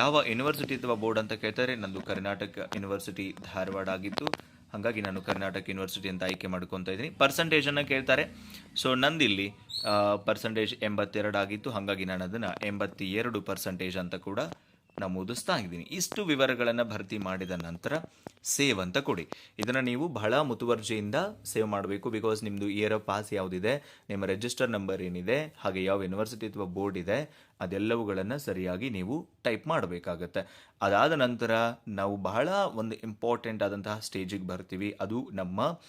ಯಾವ ಯೂನಿವರ್ಸಿಟಿ ಅಥವಾ ಬೋರ್ಡ್ ಅಂತ ಕೇಳ್ತಾರೆ? ನಂದು ಕರ್ನಾಟಕ ಯೂನಿವರ್ಸಿಟಿ ಧಾರವಾಡ ಆಗಿತ್ತು. ಹಾಗಾಗಿ ನಾನು ಕರ್ನಾಟಕ ಯೂನಿವರ್ಸಿಟಿ ಅಂತ ಆಯ್ಕೆ ಮಾಡ್ಕೊತಾ ಇದ್ದೀನಿ. ಪರ್ಸಂಟೇಜನ್ನು ಕೇಳ್ತಾರೆ. ಸೊ ನಂದಿಲ್ಲಿ ಪರ್ಸಂಟೇಜ್ ಎಂಬತ್ತೆರಡು ಆಗಿತ್ತು. ಹಾಗಾಗಿ ನಾನು ಅದನ್ನು ಎಂಬತ್ತೆರಡು ಪರ್ಸಂಟೇಜ್ ಅಂತ ಕೂಡ ನಮೂದಿಸ್ತಾ ಇದ್ದೀನಿ. ಇಷ್ಟು ವಿವರಗಳನ್ನು ಭರ್ತಿ ಮಾಡಿದ ನಂತರ ಸೇವ್ ಅಂತ ಕೊಡಿ. ಇದನ್ನು ನೀವು ಬಹಳ ಮುತುವರ್ಜಿಯಿಂದ ಸೇವ್ ಮಾಡಬೇಕು. ಬಿಕಾಸ್ ನಿಮ್ಮದು ಇಯರ್ ಆಫ್ ಪಾಸ್ ಯಾವುದಿದೆ, ನಿಮ್ಮ ರಿಜಿಸ್ಟರ್ ನಂಬರ್ ಏನಿದೆ, ಹಾಗೆ ಯಾವ ಯೂನಿವರ್ಸಿಟಿ ಅಥವಾ ಬೋರ್ಡ್ ಇದೆ, ಅದೆಲ್ಲವುಗಳನ್ನು ಸರಿಯಾಗಿ ನೀವು ಟೈಪ್ ಮಾಡಬೇಕಾಗತ್ತೆ. ಅದಾದ ನಂತರ ನಾವು ಬಹಳ ಒಂದು ಇಂಪಾರ್ಟೆಂಟ್ ಆದಂತಹ ಸ್ಟೇಜಿಗೆ ಬರ್ತೀವಿ. ಅದು ನಮ್ಮ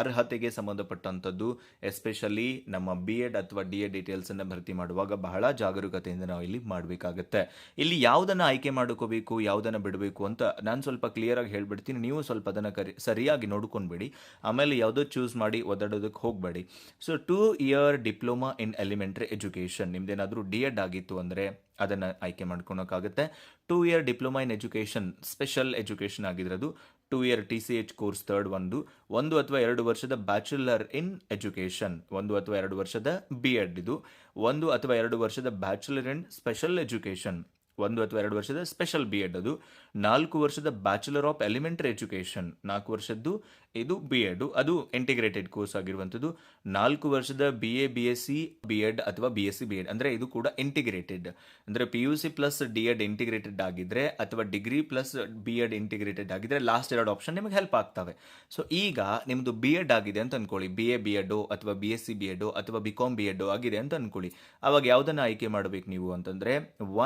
ಅರ್ಹತೆಗೆ ಸಂಬಂಧಪಟ್ಟಂಥದ್ದು ಎಸ್ಪೆಷಲಿ ನಮ್ಮ ಬಿ ಎಡ್ ಅಥವಾ ಡಿ ಎಡ್ ಡೀಟೇಲ್ಸನ್ನು ಭರ್ತಿ ಮಾಡುವಾಗ ಬಹಳ ಜಾಗರೂಕತೆಯಿಂದ ನಾವು ಇಲ್ಲಿ ಮಾಡಬೇಕಾಗತ್ತೆ. ಇಲ್ಲಿ ಯಾವುದನ್ನು ಆಯ್ಕೆ ಮಾಡ್ಕೋಬೇಕು, ಯಾವುದನ್ನು ಬಿಡಬೇಕು ಅಂತ ನಾನು ಸ್ವಲ್ಪ ಕ್ಲಿಯರಾಗಿ ಹೇಳ್ಬಿಡ್ತೀನಿ. ನೀವು ಸ್ವಲ್ಪ ಅದನ್ನು ಕರಿ, ಸರಿಯಾಗಿ ನೋಡ್ಕೊಂಡ್ಬಿಡಿ. ಆಮೇಲೆ ಯಾವುದೋ ಚೂಸ್ ಮಾಡಿ ಒದಾಡೋದಕ್ಕೆ ಹೋಗಬೇಡಿ. So two year diploma in elementary education ನಿಮ್ದೇನಾದರೂ D Ed ಆಗಿತ್ತು ಅಂದರೆ ಅದನ್ನು ಆಯ್ಕೆ ಮಾಡ್ಕೊಳೋಕ್ಕಾಗುತ್ತೆ. Two year diploma in education special education ಆಗಿರೋದು two year T C H course third ಒಂದು ಒಂದು ಅಥವಾ ಎರಡು ವರ್ಷದ ಬ್ಯಾಚುಲರ್ ಇನ್ ಎಜುಕೇಷನ್ ಒಂದು ಅಥವಾ ಎರಡು ವರ್ಷದ ಬಿ ಎಡ್ ಇದು, ಒಂದು ಅಥವಾ ಎರಡು ವರ್ಷದ ಬ್ಯಾಚುಲರ್ ಇನ್ ಸ್ಪೆಷಲ್ ಎಜುಕೇಷನ್ ಒಂದು ಅಥವಾ ಎರಡು ವರ್ಷದ ಸ್ಪೆಷಲ್ ಬಿ ಎಡ್ ಅದು. ನಾಲ್ಕು ವರ್ಷದ ಬ್ಯಾಚುಲರ್ ಆಫ್ ಎಲಿಮೆಂಟರಿ ಎಜುಕೇಷನ್ ನಾಲ್ಕು ವರ್ಷದ್ದು ಇದು ಬಿ ಎಡ್ ಅದು ಇಂಟಿಗ್ರೇಟೆಡ್ ಕೋರ್ಸ್ ಆಗಿರುವಂಥದ್ದು. ನಾಲ್ಕು ವರ್ಷದ B A B S C B Ed ಅಥವಾ B S C B Ed ಅಂದರೆ ಇದು ಕೂಡ ಇಂಟಿಗ್ರೇಟೆಡ್ ಅಂದರೆ P U C plus D Ed integrated ಆಗಿದ್ರೆ ಅಥವಾ degree plus B Ed integrated ಆಗಿದ್ರೆ ಲಾಸ್ಟ್ ಎರಡು ಆಪ್ಷನ್ ನಿಮಗೆ ಹೆಲ್ಪ್ ಆಗ್ತವೆ. ಸೊ ಈಗ ನಿಮ್ಮದು ಬಿ ಎಡ್ ಆಗಿದೆ ಅಂತ ಅನ್ಕೊಳ್ಳಿ. ಬಿ ಎ ಬಿ ಎಡ್ ಅಥವಾ B S C B Ed ಅಥವಾ ಬಿ ಕಾಮ್ ಬಿ ಎಡ್ ಆಗಿದೆ ಅಂತ ಅನ್ಕೊಳ್ಳಿ. ಅವಾಗ ಯಾವುದನ್ನು ಆಯ್ಕೆ ಮಾಡಬೇಕು ನೀವು ಅಂತಂದರೆ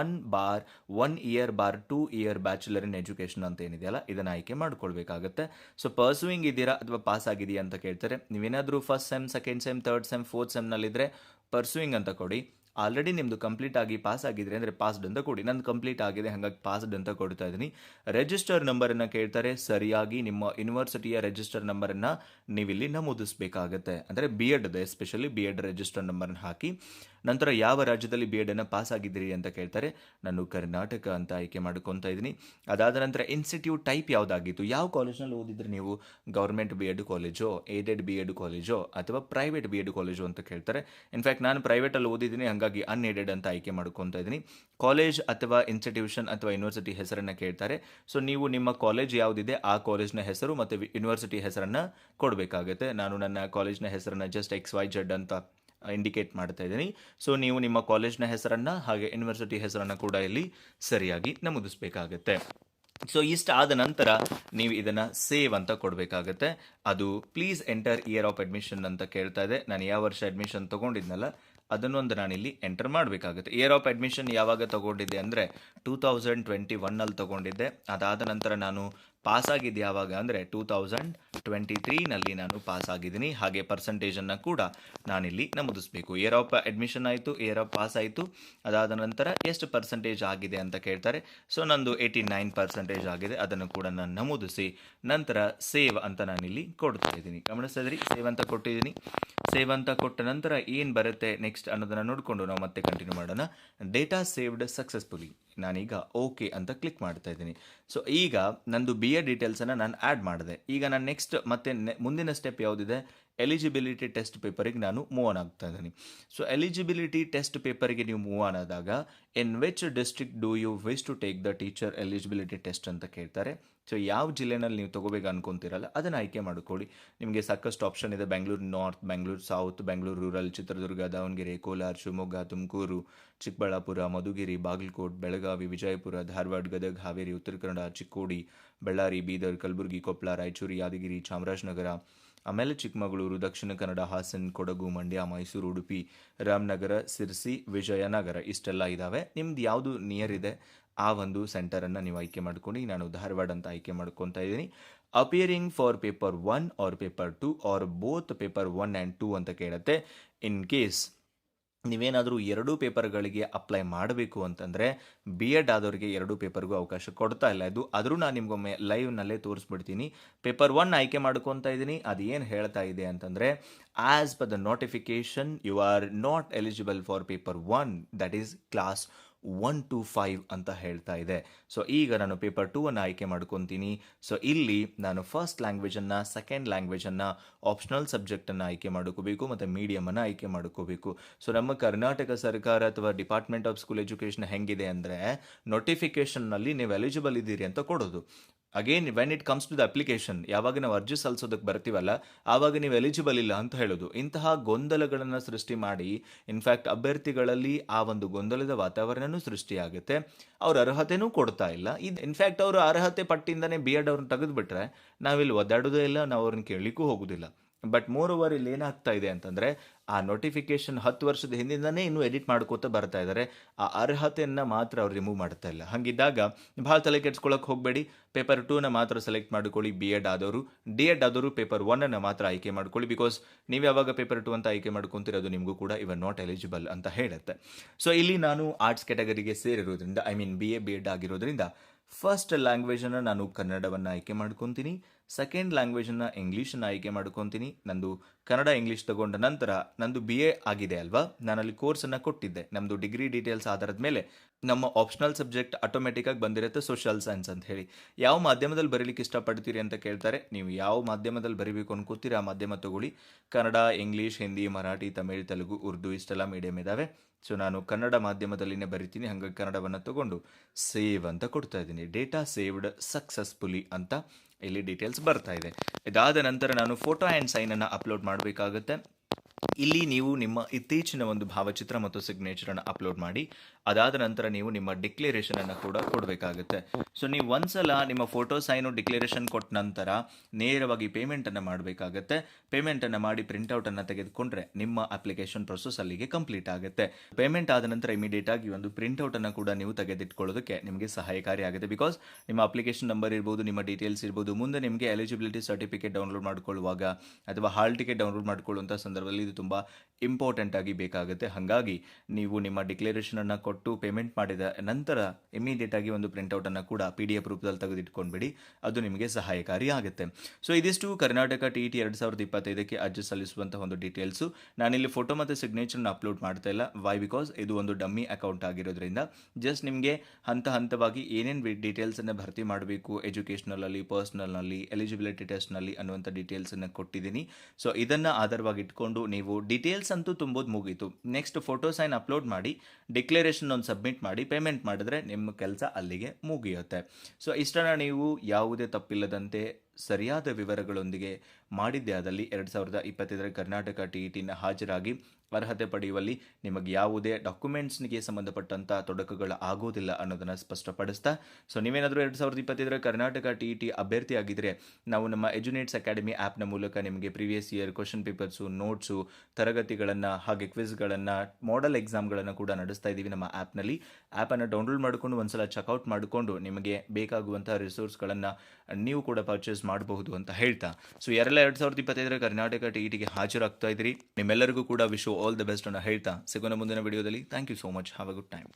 one bar one year bar two year bachelor in education ಅಂತ ಏನಿದೆಯಲ್ಲ, ಇದನ್ನು ಆಯ್ಕೆ ಮಾಡ್ಕೊಳ್ಬೇಕಾಗುತ್ತೆ. ಸೊ ಪರ್ಸುವಿಂಗ್ ಇದ್ದೀರಾ ಅಥವಾ ಪಾಸ್ ಆಗಿದೆಯಾ ಅಂತ ಕೇಳ್ತಾರೆ. ನೀವೇನಾದರೂ first sem second sem third sem fourth ಸೆಮ್ನಲ್ಲಿದ್ದರೆ pursuing ಅಂತ ಕೊಡಿ. ಆಲ್ರೆಡಿ ನಿಮ್ಮದು ಕಂಪ್ಲೀಟ್ ಆಗಿ ಪಾಸ್ ಆಗಿದ್ರೆ ಅಂದರೆ ಪಾಸ್ಡ್ ಅಂತ ಕೊಡಿ. ನಂದು ಕಂಪ್ಲೀಟ್ ಆಗಿದೆ, ಹಾಗಾಗಿ ಪಾಸ್ಡ್ ಅಂತ ಕೊಡ್ತಾ ಇದ್ದೀನಿ. ರಿಜಿಸ್ಟರ್ ನಂಬರನ್ನು ಕೇಳ್ತಾರೆ. ಸರಿಯಾಗಿ ನಿಮ್ಮ ಯೂನಿವರ್ಸಿಟಿಯ ರಿಜಿಸ್ಟರ್ ನಂಬರನ್ನು ನೀವಿಲ್ಲಿ ನಮೂದಿಸಬೇಕಾಗತ್ತೆ. ಅಂದರೆ B Ed especially B Ed register ನಂಬರ್ನ ಹಾಕಿ. ನಂತರ ಯಾವ ರಾಜ್ಯದಲ್ಲಿ ಬಿ ಎಡನ್ನು ಪಾಸ್ ಆಗಿದ್ದೀರಿ ಅಂತ ಕೇಳ್ತಾರೆ. ನಾನು ಕರ್ನಾಟಕ ಅಂತ ಆಯ್ಕೆ ಮಾಡ್ಕೊತಾ ಇದ್ದೀನಿ. ಅದಾದ ನಂತರ ಇನ್ಸ್ಟಿಟ್ಯೂಟ್ ಟೈಪ್ ಯಾವುದಾಗಿತ್ತು? ಯಾವ ಕಾಲೇಜ್ನಲ್ಲಿ ಓದಿದ್ರೆ ನೀವು? ಗೌರ್ಮೆಂಟ್ ಬಿ ಎಡ್ ಕಾಲೇಜೋ ಏಡೆಡ್ ಬಿ ಎಡ್ ಕಾಲೇಜೋ ಅಥವಾ ಪ್ರೈವೇಟ್ ಬಿ ಎಡ್ ಕಾಲೇಜು ಅಂತ ಕೇಳ್ತಾರೆ. ಇನ್ಫ್ಯಾಕ್ಟ್ ನಾನು ಪ್ರೈವೇಟಲ್ಲಿ ಓದಿದ್ದೀನಿ, ಹಾಗಾಗಿ ಅನ್ಏಡೆಡ್ ಅಂತ ಆಯ್ಕೆ ಮಾಡ್ಕೊತಾ ಇದ್ದೀನಿ. ಕಾಲೇಜ್ ಅಥವಾ ಇನ್ಸ್ಟಿಟ್ಯೂಷನ್ ಅಥವಾ ಯೂನಿವರ್ಸಿಟಿ ಹೆಸರನ್ನು ಕೇಳ್ತಾರೆ. ಸೊ ನೀವು ನಿಮ್ಮ ಕಾಲೇಜ್ ಯಾವುದಿದೆ, ಆ ಕಾಲೇಜ್ನ ಹೆಸರು ಮತ್ತು ಯೂನಿವರ್ಸಿಟಿ ಹೆಸರನ್ನು ಕೊಡಬೇಕಾಗುತ್ತೆ. ನಾನು ನನ್ನ ಕಾಲೇಜ್ನ ಹೆಸರನ್ನು ಜಸ್ಟ್ ಎಕ್ಸ್ ವೈ ಜೆಡ್ ಅಂತ ಇಂಡಿಕೇಟ್ ಮಾಡ್ತಾ ಇದ್ದೀನಿ. ಸೊ ನೀವು ನಿಮ್ಮ ಕಾಲೇಜ್ನ ಹೆಸರನ್ನು ಹಾಗೆ ಯೂನಿವರ್ಸಿಟಿ ಹೆಸರನ್ನು ಕೂಡ ಇಲ್ಲಿ ಸರಿಯಾಗಿ ನಮೂದಿಸಬೇಕಾಗತ್ತೆ. ಸೊ ಇಷ್ಟ ಆದ ನಂತರ ನೀವು ಇದನ್ನು ಸೇವ್ ಅಂತ ಕೊಡಬೇಕಾಗತ್ತೆ. ಅದು please enter year of admission ಅಂತ ಕೇಳ್ತಾ ಇದೆ. ನಾನು ಯಾವ ವರ್ಷ ಅಡ್ಮಿಷನ್ ತೊಗೊಂಡಿದ್ನಲ್ಲ, ಅದನ್ನೊಂದು ಇಲ್ಲಿ ಎಂಟರ್ ಮಾಡಬೇಕಾಗುತ್ತೆ. ಇಯರ್ ಆಫ್ ಅಡ್ಮಿಷನ್ ಯಾವಾಗ ತಗೊಂಡಿದ್ದೆ ಅಂದರೆ ಟೂ ತೌಸಂಡ್ ಟ್ವೆಂಟಿ ಒನ್ನಲ್ಲಿ ತಗೊಂಡಿದ್ದೆ. ಅದಾದ ನಂತರ ನಾನು ಪಾಸ್ ಆಗಿದ್ದು ಯಾವಾಗ ಅಂದರೆ ಟೂ ತೌಸಂಡ್ ಟ್ವೆಂಟಿ ತ್ರೀನಲ್ಲಿ ನಾನು ಪಾಸ್ ಆಗಿದ್ದೀನಿ ಹಾಗೆ ಪರ್ಸಂಟೇಜನ್ನು ಕೂಡ ನಾನಿಲ್ಲಿ ನಮೂದಿಸಬೇಕು. ಇಯರ್ ಆಫ್ ಅಡ್ಮಿಷನ್ ಆಯಿತು ಇಯರ್ ಆಫ್ ಪಾಸ್ ಆಯಿತು. ಅದಾದ ನಂತರ ಎಷ್ಟು ಪರ್ಸಂಟೇಜ್ ಆಗಿದೆ ಅಂತ ಕೇಳ್ತಾರೆ. ಸೊ ನಂದು ಏಯ್ಟಿ ನೈನ್ ಪರ್ಸೆಂಟೇಜ್ ಆಗಿದೆ. ಅದನ್ನು ಕೂಡ ನಾನು ನಮೂದಿಸಿ ನಂತರ ಸೇವ್ ಅಂತ ನಾನಿಲ್ಲಿ ಕೊಡ್ತಾ ಇದ್ದೀನಿ. ಗಮನಿಸಿದ್ರಿ ಸೇವ್ ಅಂತ ಕೊಟ್ಟಿದ್ದೀನಿ. ಸೇವ್ ಅಂತ ಕೊಟ್ಟ ನಂತರ ಏನು ಬರುತ್ತೆ ನೆಕ್ಸ್ಟ್ ಅನ್ನೋದನ್ನು ನೋಡಿಕೊಂಡು ನಾವು ಮತ್ತೆ ಕಂಟಿನ್ಯೂ ಮಾಡೋಣ. ಡೇಟಾ ಸೇವ್ಡ್ ಸಕ್ಸಸ್ಫುಲಿ ನಾನೀಗ ಓಕೆ ಅಂತ ಕ್ಲಿಕ್ ಮಾಡ್ತಾ ಇದ್ದೀನಿ. ಸೊ ಈಗ ನಂದು ಬಿ ಎ ಡೀಟೇಲ್ಸನ್ನು ನಾನು ಆ್ಯಡ್ ಮಾಡಿದೆ. ಈಗ ನಾನು ನೆಕ್ಸ್ಟ್ ಮತ್ತೆ ಮುಂದಿನ ಸ್ಟೆಪ್ ಯಾವುದಿದೆ? ಎಲಿಜಿಬಿಲಿಟಿ ಟೆಸ್ಟ್ ಪೇಪರಿಗೆ ನಾನು ಮೂವ್ ಆನ್ ಆಗ್ತಾ ಇದ್ದೀನಿ. ಸೊ ಎಲಿಜಿಬಿಲಿಟಿ ಟೆಸ್ಟ್ ಪೇಪರಿಗೆ ನೀವು ಮೂವ್ ಆನ್ ಆದಾಗ in which district do you wish to take the teacher eligibility test ಅಂತ ಕೇಳ್ತಾರೆ. ಸೊ ಯಾವ ಜಿಲ್ಲೆನಲ್ಲಿ ನೀವು ತಗೋಬೇಕು ಅನ್ಕೊಂತೀರಲ್ಲ, ಅದನ್ನು ಆಯ್ಕೆ ಮಾಡಿಕೊಳ್ಳಿ. ನಿಮಗೆ ಸಾಕಷ್ಟು ಆಪ್ಷನ್ ಇದೆ. Bengaluru north Bengaluru south Bengaluru rural Chitradurga Davanagere Kolar Shivamogga Tumakuru Chikkaballapur Madhugiri Bagalkot Belagavi Vijayapura Dharwad Gadag Haveri Uttara Kannada Chikkodi Ballari Bidar Kalaburagi Koppal Raichur Yadgir Chamarajanagar ಆಮೇಲೆ ಚಿಕ್ಕಮಗಳೂರು ದಕ್ಷಿಣ ಕನ್ನಡ ಹಾಸನ್ ಕೊಡಗು ಮಂಡ್ಯ ಮೈಸೂರು ಉಡುಪಿ ರಾಮನಗರ ಸಿರ್ಸಿ ವಿಜಯನಗರ ಇಷ್ಟೆಲ್ಲ ಇದ್ದಾವೆ ನಿಮ್ದು ಯಾವುದು ನಿಯರ್ ಇದೆ? ಆ ಒಂದು ಸೆಂಟರನ್ನು ನೀವು ಆಯ್ಕೆ ಮಾಡ್ಕೊಂಡು ನಾನು ಧಾರವಾಡ ಅಂತ ಆಯ್ಕೆ ಮಾಡ್ಕೊತಾ ಇದ್ದೀನಿ. Appearing for paper one or paper two or both paper one and two ಅಂತ ಕೇಳುತ್ತೆ. ಇನ್ ಕೇಸ್ ನೀವೇನಾದರೂ ಎರಡೂ ಪೇಪರ್ಗಳಿಗೆ ಅಪ್ಲೈ ಮಾಡಬೇಕು ಅಂತಂದರೆ ಬಿ ಎಡ್ ಆದವರಿಗೆ ಎರಡೂ ಪೇಪರ್ಗೂ ಅವಕಾಶ ಕೊಡ್ತಾ ಇಲ್ಲ. ಇದು ಆದರೂ ನಾನು ನಿಮಗೊಮ್ಮೆ ಲೈವ್ನಲ್ಲೇ ತೋರಿಸ್ಬಿಡ್ತೀನಿ. ಪೇಪರ್ ಒನ್ ಆಯ್ಕೆ ಮಾಡ್ಕೊತಾ ಇದ್ದೀನಿ. ಅದು ಏನು ಹೇಳ್ತಾ ಇದೆ ಅಂತಂದರೆ as per the notification you are not eligible for paper one that is class one to five ಅಂತ ಹೇಳ್ತಾ ಇದೆ. ಸೊ ಈಗ ನಾನು ಪೇಪರ್ ಟೂ ಅನ್ನು ಆಯ್ಕೆ ಮಾಡ್ಕೊತೀನಿ. ಸೊ ಇಲ್ಲಿ ನಾನು ಫಸ್ಟ್ ಲ್ಯಾಂಗ್ವೇಜನ್ನು ಸೆಕೆಂಡ್ ಲ್ಯಾಂಗ್ವೇಜನ್ನು ಆಪ್ಷನಲ್ ಸಬ್ಜೆಕ್ಟನ್ನು ಆಯ್ಕೆ ಮಾಡ್ಕೋಬೇಕು ಮತ್ತು ಮೀಡಿಯಮನ್ನು ಆಯ್ಕೆ ಮಾಡ್ಕೋಬೇಕು. ಸೊ ನಮ್ಮ ಕರ್ನಾಟಕ ಸರ್ಕಾರ ಅಥವಾ ಡಿಪಾರ್ಟ್ಮೆಂಟ್ ಆಫ್ ಸ್ಕೂಲ್ ಎಜುಕೇಷನ್ ಹೆಂಗಿದೆ ಅಂದರೆ ನೋಟಿಫಿಕೇಷನ್ನಲ್ಲಿ ನೀವು ಎಲಿಜಿಬಲ್ ಇದ್ದೀರಿ ಅಂತ ಕೊಡೋದು. Again when it comes to the application ಯಾವಾಗ ನಾವು ಅರ್ಜಿ ಸಲ್ಲಿಸೋದಕ್ಕೆ ಬರ್ತೀವಲ್ಲ, ಆವಾಗ ನೀವು ಎಲಿಜಿಬಲ್ ಇಲ್ಲ ಅಂತ ಹೇಳೋದು. ಇಂತಹ ಗೊಂದಲಗಳನ್ನು ಸೃಷ್ಟಿ ಮಾಡಿ ಇನ್ಫ್ಯಾಕ್ಟ್ ಅಭ್ಯರ್ಥಿಗಳಲ್ಲಿ ಆ ಒಂದು ಗೊಂದಲದ ವಾತಾವರಣನೂ ಸೃಷ್ಟಿಯಾಗುತ್ತೆ. ಅವ್ರ ಅರ್ಹತೆನೂ ಕೊಡ್ತಾ ಇಲ್ಲ. ಇದು ಇನ್ಫ್ಯಾಕ್ಟ್ ಅವರು ಅರ್ಹತೆ ಪಟ್ಟಿಯಿಂದನೇ ಬಿ ಎಡ್ ಅವ್ರನ್ನ ತೆಗೆದುಬಿಟ್ರೆ ನಾವಿಲ್ಲಿ ಒದ್ದಾಡೋದೇ ಇಲ್ಲ, ನಾವು ಅವ್ರನ್ನ ಕೇಳಲಿಕ್ಕೂ ಹೋಗೋದಿಲ್ಲ. ಬಟ್ ಮೋರ್ ಓವರ್ ಇಲ್ಲಿ ಏನಾಗ್ತಾ ಇದೆ ಅಂತಂದರೆ, ಆ ನೋಟಿಫಿಕೇಶನ್ ಹತ್ತು ವರ್ಷದ ಹಿಂದಿಂದನೇ ಇನ್ನೂ ಎಡಿಟ್ ಮಾಡ್ಕೋತಾ ಬರ್ತಾ ಇದ್ದಾರೆ ಆ ಅರ್ಹತೆಯನ್ನು ಮಾತ್ರ ಅವ್ರು ರಿಮೂವ್ ಮಾಡ್ತಾ ಇಲ್ಲ. ಹಾಗಿದ್ದಾಗ ಭಾಳ ತಲೆ ಕೆಡ್ಸ್ಕೊಳಕ್ಕೆ ಹೋಗಬೇಡಿ. ಪೇಪರ್ ಟೂನ ಮಾತ್ರ ಸೆಲೆಕ್ಟ್ ಮಾಡ್ಕೊಳ್ಳಿ. ಬಿ ಎಡ್ ಆದವರು. ಡಿ ಎಡ್ ಆದವರು ಪೇಪರ್ ಒನ್ನನ್ನು ಮಾತ್ರ ಆಯ್ಕೆ ಮಾಡ್ಕೊಳ್ಳಿ. ಬಿಕಾಸ್ ನೀವು ಯಾವಾಗ ಪೇಪರ್ ಟು ಅಂತ ಆಯ್ಕೆ ಮಾಡ್ಕೊತಿರೋದು ನಿಮಗೂ ಕೂಡ ಇವನ್ ನಾಟ್ ಎಲಿಜಿಬಲ್ ಅಂತ ಹೇಳುತ್ತೆ. ಸೊ ಇಲ್ಲಿ ನಾನು ಆರ್ಟ್ಸ್ ಕ್ಯಾಟಗರಿಗೆ ಸೇರಿರೋದ್ರಿಂದ I mean B A B Ed ಆಗಿರೋದ್ರಿಂದ ಫಸ್ಟ್ ಲ್ಯಾಂಗ್ವೇಜನ್ನು ನಾನು ಕನ್ನಡವನ್ನು ಆಯ್ಕೆ ಮಾಡ್ಕೊತೀನಿ. ಸೆಕೆಂಡ್ ಲ್ಯಾಂಗ್ವೇಜನ್ನು ಇಂಗ್ಲೀಷನ್ನು ಆಯ್ಕೆ ಮಾಡ್ಕೊತೀನಿ. ನಂದು ಕನ್ನಡ ಇಂಗ್ಲೀಷ್ ತಗೊಂಡ ನಂತರ ನಂದು ಬಿ ಎ ಆಗಿದೆ ಅಲ್ವಾ? ನಾನಲ್ಲಿ ಕೋರ್ಸನ್ನು ಕೊಟ್ಟಿದ್ದೆ. ನಮ್ಮದು ಡಿಗ್ರಿ ಡೀಟೇಲ್ಸ್ ಆಧಾರದ ಮೇಲೆ ನಮ್ಮ ಆಪ್ಷನಲ್ ಸಬ್ಜೆಕ್ಟ್ ಆಟೋಮೆಟಿಕ್ಕಾಗಿ ಬಂದಿರುತ್ತೆ ಸೋಷಿಯಲ್ ಸೈನ್ಸ್ ಅಂತ ಹೇಳಿ. ಯಾವ ಮಾಧ್ಯಮದಲ್ಲಿ ಬರೀಲಿಕ್ಕೆ ಇಷ್ಟಪಡ್ತೀರಿ ಅಂತ ಕೇಳ್ತಾರೆ. ನೀವು ಯಾವ ಮಾಧ್ಯಮದಲ್ಲಿ ಬರೀಬೇಕು ಅನ್ಕೋತೀರಿ ಆ ಮಾಧ್ಯಮ ತಗೊಳ್ಳಿ. ಕನ್ನಡ ಇಂಗ್ಲೀಷ್ ಹಿಂದಿ ಮರಾಠಿ ತಮಿಳ್ ತೆಲುಗು ಉರ್ದು ಇಷ್ಟೆಲ್ಲ ಮೀಡಿಯಮ್ ಇದ್ದಾವೆ ಸೊ ನಾನು ಕನ್ನಡ ಮಾಧ್ಯಮದಲ್ಲಿನೇ ಬರಿತೀನಿ. ಹಾಗಾಗಿ ಕನ್ನಡವನ್ನು ತಗೊಂಡು ಸೇವ್ ಅಂತ ಕೊಡ್ತಾ ಇದ್ದೀನಿ. ಡೇಟಾ ಸೇವ್ಡ್ ಸಕ್ಸಸ್ಫುಲಿ ಅಂತ. ಇಲ್ಲಿ ಡೀಟೇಲ್ಸ್ ಬರ್ತಾ ಇದೆ. ಇದಾದ ನಂತರ ನಾನು ಫೋಟೋ ಆ್ಯಂಡ್ ಸೈನನ್ನು ಅಪ್ಲೋಡ್ ಮಾಡಬೇಕಾಗುತ್ತೆ. ಇಲ್ಲಿ ನೀವು ನಿಮ್ಮ ಇತ್ತೀಚಿನ ಒಂದು ಭಾವಚಿತ್ರ ಮತ್ತು ಸಿಗ್ನೇಚರ್ ಸಿಗ್ನೇಚರನ್ನು ಅಪ್ಲೋಡ್ ಮಾಡಿ, ಅದಾದ ನಂತರ ನೀವು ನಿಮ್ಮ ಡಿಕ್ಲೇರೇಷನನ್ನು ಕೂಡ ಕೊಡಬೇಕಾಗುತ್ತೆ. ಸೊ ನೀವು ಒಂದ್ಸಲ ನಿಮ್ಮ ಫೋಟೋ ಸೈನು ಡಿಕ್ಲೇರೇಷನ್ ಕೊಟ್ಟ ನಂತರ ನೇರವಾಗಿ ಪೇಮೆಂಟ್ ಅನ್ನು ಮಾಡಬೇಕಾಗುತ್ತೆ. ಪೇಮೆಂಟ್ ಪೇಮೆಂಟನ್ನು ಮಾಡಿ ಪ್ರಿಂಟೌಟನ್ನು ತೆಗೆದುಕೊಂಡ್ರೆ ನಿಮ್ಮ ಅಪ್ಲಿಕೇಶನ್ ಪ್ರೊಸೆಸ್ ಅಲ್ಲಿಗೆ ಕಂಪ್ಲೀಟ್ ಆಗುತ್ತೆ. ಪೇಮೆಂಟ್ ಆದ ನಂತರ ಇಮಿಡಿಯೇಟ್ ಆಗಿ ಒಂದು ಪ್ರಿಂಟೌಟನ್ನು ಕೂಡ ನೀವು ತೆಗೆದಿಟ್ಕೊಳ್ಳೋದಕ್ಕೆ ನಿಮಗೆ ಸಹಾಯಕಾರಿ ಆಗುತ್ತೆ. ಬಿಕಾಸ್ ನಿಮ್ಮ ಅಪ್ಲಿಕೇಶನ್ ನಂಬರ್ ಇರ್ಬೋದು, ನಿಮ್ಮ ಡೀಟೇಲ್ಸ್ ಇರ್ಬೋದು, ಮುಂದೆ ನಿಮಗೆ ಎಲಿಜಿಬಿಲಿಟಿ ಸರ್ಟಿಫಿಕೇಟ್ ಡೌನ್ಲೋಡ್ ಮಾಡ್ಕೊಳ್ಳುವಾಗ ಅಥವಾ ಹಾಲ್ ಟಿಕೆಟ್ ಡೌನ್ಲೋಡ್ ಮಾಡ್ಕೊಳ್ಳುವಂಥ ಸಂದರ್ಭದಲ್ಲಿ ತುಂಬ ಇಂಪಾರ್ಟೆಂಟ್ ಆಗಿ ಬೇಕಾಗುತ್ತೆ. ಹಾಗಾಗಿ ನೀವು ನಿಮ್ಮ ಡಿಕ್ಲೇರೇಷನನ್ನು ಕೊಟ್ಟು ಪೇಮೆಂಟ್ ಮಾಡಿದ ನಂತರ ಇಮಿಡಿಯೇಟ್ ಆಗಿ ಒಂದು ಪ್ರಿಂಟೌಟನ್ನು ಕೂಡ ಪಿ ಡಿ ಎಫ್ ರೂಪದಲ್ಲಿ ತೆಗೆದಿಟ್ಕೊಂಡ್ಬಿಡಿ. ಅದು ನಿಮಗೆ ಸಹಾಯಕಾರಿ ಆಗುತ್ತೆ. ಸೊ ಇದಿಷ್ಟು ಕರ್ನಾಟಕ ಟಿ ಟಿ ಎರಡು ಸಾವಿರದ ಇಪ್ಪತ್ತೈದಕ್ಕೆ ಅರ್ಜಿ ಸಲ್ಲಿಸುವಂತಹ ಒಂದು ಡೀಟೇಲ್ಸು ನಾನಿಲ್ಲಿ ಫೋಟೋ ಮತ್ತು ಸಿಗ್ನೇಚರ್ನ ಅಪ್ಲೋಡ್ ಮಾಡ್ತಾ ಇಲ್ಲ. ವೈ ಬಿಕಾಸ್ ಇದು ಒಂದು ಡಮ್ಮಿ ಅಕೌಂಟ್ ಆಗಿರೋದ್ರಿಂದ ಜಸ್ಟ್ ನಿಮಗೆ ಹಂತ ಹಂತವಾಗಿ ಏನೇನು ಡೀಟೇಲ್ಸನ್ನು ಭರ್ತಿ ಮಾಡಬೇಕು ಎಜುಕೇಷನಲಲ್ಲಿ ಪರ್ಸ್ನಲ್ನಲ್ಲಿ ಎಲಿಜಿಬಿಲಿಟಿ ಟೆಸ್ಟ್ನಲ್ಲಿ ಅನ್ನುವಂಥ ಡೀಟೇಲ್ಸನ್ನು ಕೊಟ್ಟಿದ್ದೀನಿ. ಸೊ ಇದನ್ನು ಆಧಾರವಾಗಿ ಇಟ್ಕೊಂಡು ನೀವು ಡೀಟೇಲ್ಸ್ ಅಂತೂ ತುಂಬೋದು ಮುಗೀತು. ನೆಕ್ಸ್ಟ್ ಫೋಟೋ ಸೈನ್ ಅಪ್ಲೋಡ್ ಮಾಡಿ ಡಿಕ್ಲರೇಷನ್ ಒಂದು ಸಬ್ಮಿಟ್ ಮಾಡಿ ಪೇಮೆಂಟ್ ಮಾಡಿದ್ರೆ ನಿಮ್ಮ ಕೆಲಸ ಅಲ್ಲಿಗೆ ಮುಗಿಯುತ್ತೆ. ಸೊ ಇಷ್ಟನ್ನು ನೀವು ಯಾವುದೇ ತಪ್ಪಿಲ್ಲದಂತೆ ಸರಿಯಾದ ವಿವರಗಳೊಂದಿಗೆ ಮಾಡಿದ್ದೇ ಆದಲ್ಲಿ ಎರಡು ಸಾವಿರದ ಇಪ್ಪತ್ತೈದರ ಕರ್ನಾಟಕ ಟಿ ಟಿನ ಹಾಜರಾಗಿ ಅರ್ಹತೆ ಪಡೆಯುವಲ್ಲಿ ನಿಮಗೆ ಯಾವುದೇ ಡಾಕ್ಯುಮೆಂಟ್ಸ್ಗೆ ಸಂಬಂಧಪಟ್ಟಂಥ ತೊಡಕುಗಳು ಆಗೋದಿಲ್ಲ ಅನ್ನೋದನ್ನು ಸ್ಪಷ್ಟಪಡಿಸ್ತಾ, ಸೊ ನೀವೇನಾದರೂ ಎರಡು ಸಾವಿರದ ಇಪ್ಪತ್ತೈದರ ಕರ್ನಾಟಕ ಟಿ ಇ ಟಿ ಅಭ್ಯರ್ಥಿ ಆಗಿದ್ದರೆ ನಾವು ನಮ್ಮ ಎಜುನೇಟ್ಸ್ ಅಕಾಡೆಮಿ ಆ್ಯಪ್ನ ಮೂಲಕ ನಿಮಗೆ previous year question papers notes ತರಗತಿಗಳನ್ನು ಹಾಗೆ ಕ್ವಿಜ್ಗಳನ್ನು ಮಾಡೆಲ್ ಎಕ್ಸಾಮ್ಗಳನ್ನು ಕೂಡ ನಡೆಸ್ತಾ ಇದ್ದೀವಿ ನಮ್ಮ ಆ್ಯಪ್ನಲ್ಲಿ ಆ್ಯಪನ್ನು ಡೌನ್ಲೋಡ್ ಮಾಡಿಕೊಂಡು ಒಂದ್ಸಲ ಚೆಕ್ಔಟ್ ಮಾಡಿಕೊಂಡು ನಿಮಗೆ ಬೇಕಾಗುವಂಥ ರಿಸೋರ್ಸ್ಗಳನ್ನು ನೀವು ಕೂಡ ಪರ್ಚೇಸ್ ಮಾಡಬಹುದು ಅಂತ ಹೇಳ್ತಾ. ಸೊ ಯಾರೆಲ್ಲ ಎರಡು ಸಾವಿರದ ಇಪ್ಪತ್ತೈದರ ಕರ್ನಾಟಕ ಟಿ ಇ ಟಿಗೆ ಹಾಜರಾಗ್ತಾ ಇದ್ದೀರಿ. ನಿಮ್ಮೆಲ್ಲರಿಗೂ ಕೂಡ ವಿಶ್ ಆಲ್ ದ ಬೆಸ್ಟ್ ಅನ್ನು ಹೇಳ್ತಾ ಸಿಗೋಣ ಮುಂದಿನ ವಿಡಿಯೋದಲ್ಲಿ thank you so much have a good time